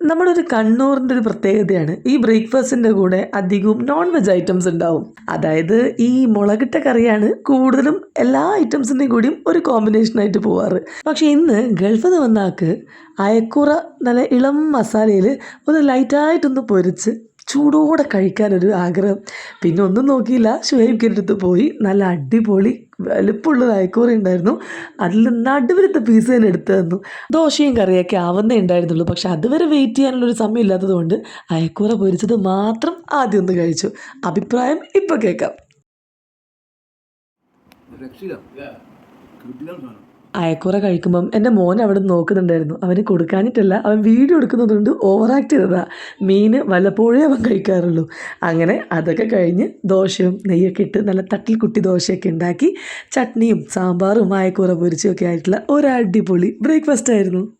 നമ്മുടെ ഒരു കണ്ണൂറിന്റെ ഒരു പ്രത്യേകതയാണ്. ഈ ബ്രേക്ക്ഫാസ്റ്റിന്റെ കൂടെ അധികവും നോൺ വെജ് ഐറ്റംസ് ഉണ്ടാവും. അതായത് ഈ മുളകിട്ട കറിയാണ് കൂടുതലും എല്ലാ ഐറ്റംസിന്റെയും കൂടിയും ഒരു കോമ്പിനേഷനായിട്ട് പോവാറ്. പക്ഷേ ഇന്ന് ഗൾഫിൽ നിന്ന് വന്ന ആൾക്ക് അയക്കൂറ നല്ല ഇളം മസാലയിൽ ഒന്ന് ലൈറ്റായിട്ടൊന്ന് പൊരിച്ച് ചൂടോടെ കഴിക്കാനൊരു ആഗ്രഹം. പിന്നെ ഒന്നും നോക്കിയില്ല. ഷുഹൈബിന്റെ അടുത്ത് പോയി നല്ല അടിപൊളി വലിപ്പമുള്ള അയക്കൂറ ഉണ്ടായിരുന്നു. അതിൽ നടുവിലത്തെ പീസ് തന്നെ എടുത്തു തന്നു. ദോശയും കറിയൊക്കെ ആവുന്നേ ഉണ്ടായിരുന്നുള്ളൂ. പക്ഷെ അതുവരെ വെയിറ്റ് ചെയ്യാനുള്ളൊരു സമയം ഇല്ലാത്തതുകൊണ്ട് അയക്കൂറ പൊരിച്ചത് മാത്രം ആദ്യം ഒന്ന് കഴിച്ചു. അഭിപ്രായം ഇപ്പോൾ കേൾക്കാം. കിടിലൻ സാധനം. അയക്കൂറ കഴിക്കുമ്പം എന്റെ മോൻ അവിടെ നോക്കുന്നുണ്ടായിരുന്നു. അവന് കൊടുക്കാനിട്ടല്ല അവൻ വീഡിയോ എടുക്കുന്നതുകൊണ്ട് ഓവർ ആക്ട് ചെയ്തതാ. മീൻ വല്ലപ്പോഴേ അവൻ കഴിക്കാറുള്ളൂ. അങ്ങനെ അതൊക്കെ കഴിഞ്ഞ് ദോശയും നെയ്യൊക്കെ ഇട്ട് നല്ല തട്ടിൽ കുട്ടി ദോശയൊക്കെ ഉണ്ടാക്കി ചട്നിയും സാമ്പാറും അയക്കൂറ പൊരിച്ചും ഒക്കെ ആയിട്ടുള്ള ഒരു അടിപൊളി ബ്രേക്ക്ഫാസ്റ്റ് ആയിരുന്നു.